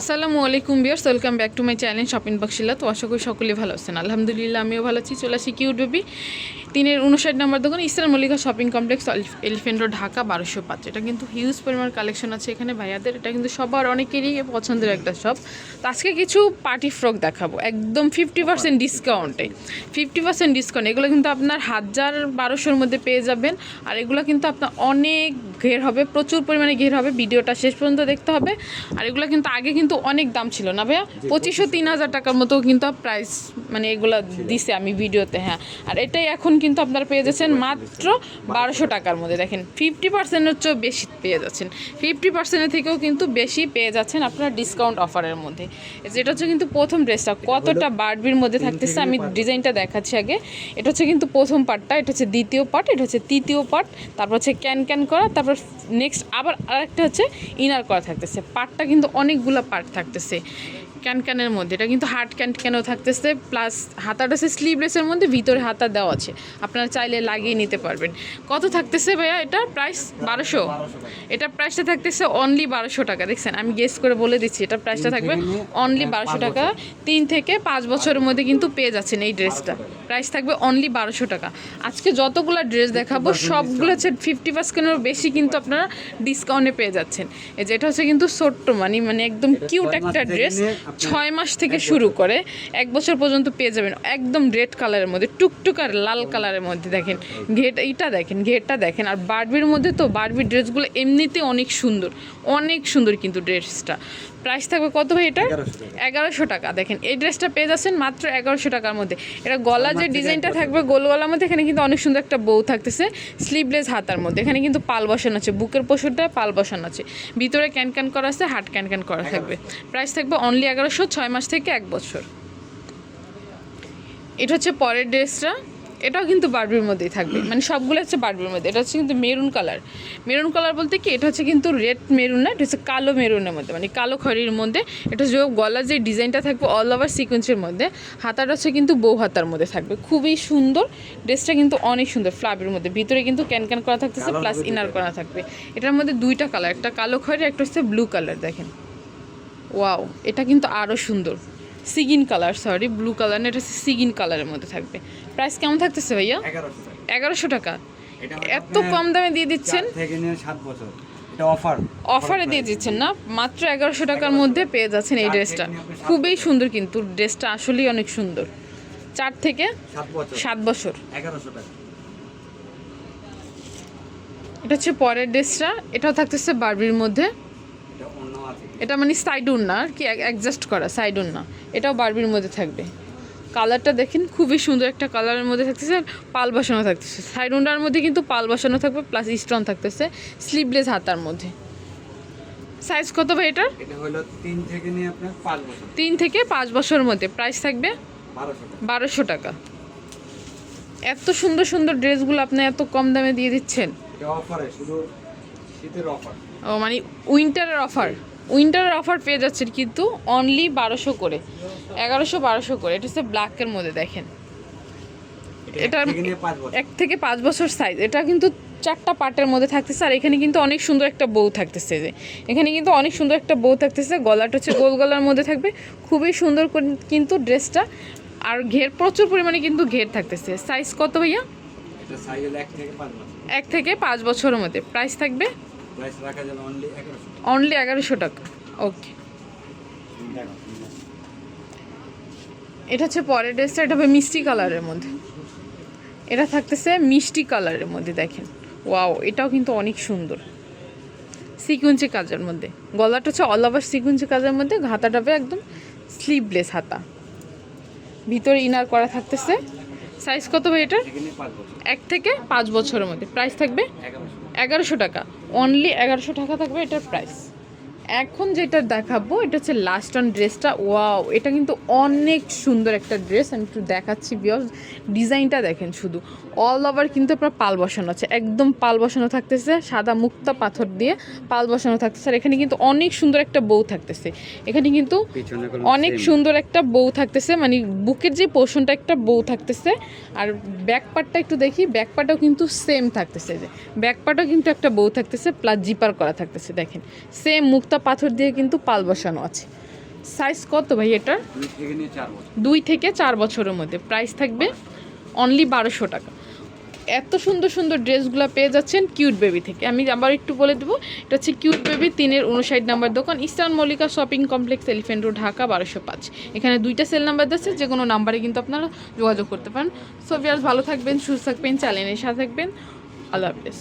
আসসালামু আলাইকুম viewers welcome back to my channel shopping বক্সিলা তো আশা করি সকলে ভালো আছেন। আলহামদুলিল্লাহ, আমিও ভালো আছি। চলে আসি কিউট বেবি তিনের উনষাট নম্বর দোকান Eastern Mallika Shopping Complex Elephant Road, Dhaka, বারোশো পাঁচ। এটা কিন্তু হিউজ পরিমাণ কালেকশন আছে এখানে ভাইয়াদের। এটা কিন্তু সবার অনেকেরই পছন্দের একটা শপ তো আজকে কিছু পার্টি ফ্রক দেখাবো। একদম ফিফটি পার্সেন্ট ডিসকাউন্টে ফিফটি পার্সেন্ট ডিসকাউন্ট এগুলো কিন্তু আপনার হাজার বারোশোর মধ্যে পেয়ে যাবেন। আর এগুলো কিন্তু আপনার অনেক ঘের হবে প্রচুর পরিমাণে ঘের হবে ভিডিওটা শেষ পর্যন্ত দেখতে হবে। আর এগুলো কিন্তু আগে কিন্তু অনেক দাম ছিল না ভাইয়া? পঁচিশশো তিন হাজার টাকার মতো কিন্তু প্রাইস মানে এগুলো দিছে আমি ভিডিওতে হ্যাঁ। আর এটাই এখন কিন্তু আপনারা পেয়ে যাচ্ছেন মাত্র বারোশো টাকার মধ্যে। দেখেন ফিফটি পার্সেন্টের চেয়েও বেশি পেয়ে যাচ্ছেন। ফিফটি পার্সেন্টের থেকেও কিন্তু বেশি পেয়ে যাচ্ছেন আপনারা ডিসকাউন্ট অফারের মধ্যে। যেটা হচ্ছে কিন্তু প্রথম ড্রেসটা কতটা বারবির মধ্যে থাকতেছে আমি ডিজাইনটা দেখাচ্ছি আগে। এটা হচ্ছে কিন্তু প্রথম পার্টটা এটা হচ্ছে দ্বিতীয় পার্ট এটা হচ্ছে তৃতীয় পার্ট তারপর হচ্ছে ক্যান ক্যান করা তারপর নেক্সট আবার আরেকটা হচ্ছে ইনার করা থাকতেছে। পার্টটা কিন্তু অনেকগুলো পার্ট থাকতেছে। ক্যান ক্যানের মধ্যে। এটা কিন্তু হার্ড ক্যান থাকতেছে প্লাস হাতাটা হচ্ছে স্লিভলেসের মধ্যে ভিতরে হাতা দেওয়া আছে। আপনারা চাইলে লাগিয়ে নিতে পারবেন। কত থাকতেছে ভাইয়া এটা? প্রাইস বারোশো? এটা প্রাইসটা থাকতেছে অনলি বারোশো টাকা। দেখছেন আমি গেস করে বলে দিচ্ছি এটা প্রাইসটা থাকবে অনলি বারোশো টাকা। তিন থেকে পাঁচ বছরের মধ্যে কিন্তু পেয়ে যাচ্ছেন এই ড্রেসটা প্রাইস থাকবে অনলি বারোশো টাকা। আজকে যতগুলো ড্রেস দেখাবো সবগুলো হচ্ছে ফিফটি পার্সেন্টের বেশি কিন্তু আপনারা ডিসকাউন্টে পেয়ে যাচ্ছেন। এই যেটা হচ্ছে কিন্তু ছোট্ট মানে মানে একদম কিউট একটা ড্রেস ছয় মাস থেকে শুরু করে এক বছর পর্যন্ত পেয়ে যাবেন একদম রেড কালারের মধ্যে টুকটুক আর লাল কালারের মধ্যে দেখেন। ঘেট এইটা দেখেন ঘেরটা দেখেন। আর বারবির মধ্যে তো বারবির ড্রেসগুলো এমনিতে অনেক সুন্দর অনেক সুন্দর কিন্তু ড্রেসটা। প্রাইস থাকবে কত ভাই এটা এগারোশো টাকা। দেখেন এই ড্রেসটা পেয়ে যাচ্ছেন মাত্র এগারোশো টাকার মধ্যে। এটা গলা যে ডিজাইনটা থাকবে গোল গলার মধ্যে এখানে কিন্তু অনেক সুন্দর একটা বউ থাকতেছে স্লিভলেস হাতার মধ্যে। এখানে কিন্তু পাল বসানো আছে বুকের পশুরটা পাল বসানো আছে। ভিতরে ক্যান ক্যান করা আছে হাট ক্যান ক্যান করা থাকবে। প্রাইস থাকবে অনলি এগারোশো ছয় মাস থেকে এক বছর। এটা হচ্ছে পরের ড্রেসটা। এটাও কিন্তু বারবির মধ্যেই থাকবে। মানে সবগুলো হচ্ছে বারবির মধ্যে। এটা হচ্ছে কিন্তু মেরুন কালার। মেরুন কালার বলতে কি? এটা হচ্ছে কিন্তু রেড মেরুন না এটা হচ্ছে কালো মেরুনের মধ্যে। মানে কালো খড়ির মধ্যে। এটা হচ্ছে গলার যে ডিজাইনটা থাকবে অল ওভার সিকোয়েন্সের মধ্যে হাতাটা হচ্ছে কিন্তু বউ হাতার মধ্যে থাকবে। খুবই সুন্দর। ড্রেসটা কিন্তু অনেক সুন্দর ফ্লাবের মধ্যে। ভিতরে কিন্তু ক্যান ক্যান করা থাকতেছে প্লাস ইনার করা থাকবে। এটার মধ্যে দুইটা কালার একটা কালো খয়ের একটা হচ্ছে ব্লু কালার দেখেন। ওয়াও এটা কিন্তু আরও সুন্দর। Sea green colour sorry blue colour না এটা সিগিন কালারের মধ্যে থাকবে। প্রাইস কেমন থাকতেছে ভাইয়া? এগারোশো টাকা। এত কম দামে দিয়ে দিচ্ছেন? অফার অফারে দিয়ে দিচ্ছেন না? মাত্র এগারোশো টাকার মধ্যে পেয়ে যাচ্ছেন এই ড্রেসটা। খুবই সুন্দর কিন্তু ড্রেসটা আসলেই অনেক সুন্দর। চার থেকে সাত বছর। এটা হচ্ছে পরের ড্রেসটা। এটাও থাকতেছে বারবির মধ্যে। এটা মানে সাইড না আর কি অ্যাডজাস্ট করা সাইড না। এটাও বারবির মধ্যে থাকবে। কালারটা দেখেন খুবই সুন্দর একটা কালারের মধ্যে থাকতেছে আর পাল বসানো থাকতেছে। সাইড উন্ডার মধ্যে কিন্তু পাল বসানো থাকবে প্লাস স্টোন থাকতেছে স্লিভলেস হাতার মধ্যে। সাইজ কত ভাই এটার? এটা তিন থেকে পাঁচ বছরের মধ্যে। প্রাইস থাকবে? বারোশো টাকা। এত সুন্দর সুন্দর ড্রেসগুলো আপনি এত কম দামে দিয়ে দিচ্ছেন। ও মানে উইন্টারের অফার উইন্টারের অফার পেয়ে যাচ্ছেন কিন্তু অনলি বারোশো করে। এগারোশো বারোশো করে। এটা হচ্ছে ব্ল্যাকের মধ্যে দেখেন। এটা এক থেকে পাঁচ বছর। সাইজ এটা কিন্তু চারটা পার্টের মধ্যে থাকতেছে আর এখানে কিন্তু অনেক সুন্দর একটা বউ থাকতেছে যে। এখানে কিন্তু অনেক সুন্দর একটা বউ থাকতেছে গলাটা হচ্ছে গোল গলার মধ্যে থাকবে। খুবই সুন্দর করে- কিন্তু ড্রেসটা আর ঘের প্রচুর পরিমাণে কিন্তু ঘের থাকতেছে। সাইজ কত ভাইয়া? এক থেকে পাঁচ বছরের মধ্যে। প্রাইস থাকবে প্রাইস রাখা যাবে অনলি এগারোশো অনলি এগারোশো টাকা। ওকে এটা হচ্ছে পরের ড্রেসটা এটা হবে মিষ্টি কালারের মধ্যে। এটা থাকতেছে মিষ্টি কালারের মধ্যে দেখেন। ওয়াও এটাও কিন্তু অনেক সুন্দর। সিকুয়েন্সি কাজের মধ্যে। গলাটা হচ্ছে অল ওভার সিকুয়েন্সি কাজের মধ্যে হাতাটা হবে একদম স্লিভলেস হাতা। ভিতরে ইনার করা থাকতেছে। সাইজ কত ভাই এটার? এক থেকে পাঁচ বছরের মধ্যে। প্রাইস থাকবে এগারোশো টাকা। অনলি এগারোশো টাকা থাকবে এটার প্রাইস এখন যেটা দেখাবো এটা হচ্ছে লাস্ট অন ড্রেসটা ওয়াও এটা কিন্তু অনেক সুন্দর একটা ড্রেস আমি একটু দেখাচ্ছি বিয়স ডিজাইনটা দেখেন শুধু। অল ওভার কিন্তু আপনার পাল বসানো আছে। একদম পাল বসানো থাকতেছে সাদা মুক্তা পাথর দিয়ে পাল বসানো থাকতেছে। আর এখানে কিন্তু অনেক সুন্দর একটা বউ থাকতেছে। এখানে কিন্তু অনেক সুন্দর একটা বউ থাকতেছে। মানে বুকের যে পোর্শনটা একটা বউ থাকতেছে। আর ব্যাক পার্টটা একটু দেখি। ব্যাক পার্টও কিন্তু সেম থাকতেছে। যে ব্যাক পার্টও কিন্তু একটা বউ থাকতেছে প্লাস জিপার করা থাকতেছে দেখেন। সেম মুক্তা পাথর দিয়ে কিন্তু পাল বসানো আছে। সাইজ কত ভাই এটার? দুই থেকে চার বছরের মধ্যে। প্রাইস থাকবে অনলি বারোশো টাকা। এত সুন্দর সুন্দর ড্রেসগুলো পেয়ে যাচ্ছেন কিউট বেবি থেকে। আমি আবার একটু বলে দেবো এটা হচ্ছে কিউট বেবি তিনের উনষাট নাম্বার দোকান Eastern Mallika Shopping Complex Elephant Road Dhaka বারোশো পাঁচ। এখানে দুইটা সেল নাম্বার দিচ্ছে যে কোনো নাম্বারে কিন্তু আপনারা যোগাযোগ করতে পারেন। সো ভিয়ার্স ভালো থাকবেন সুস্থ থাকবেন চ্যানেলের সাথে থাকবেন। আল্লাহ হাফেজ।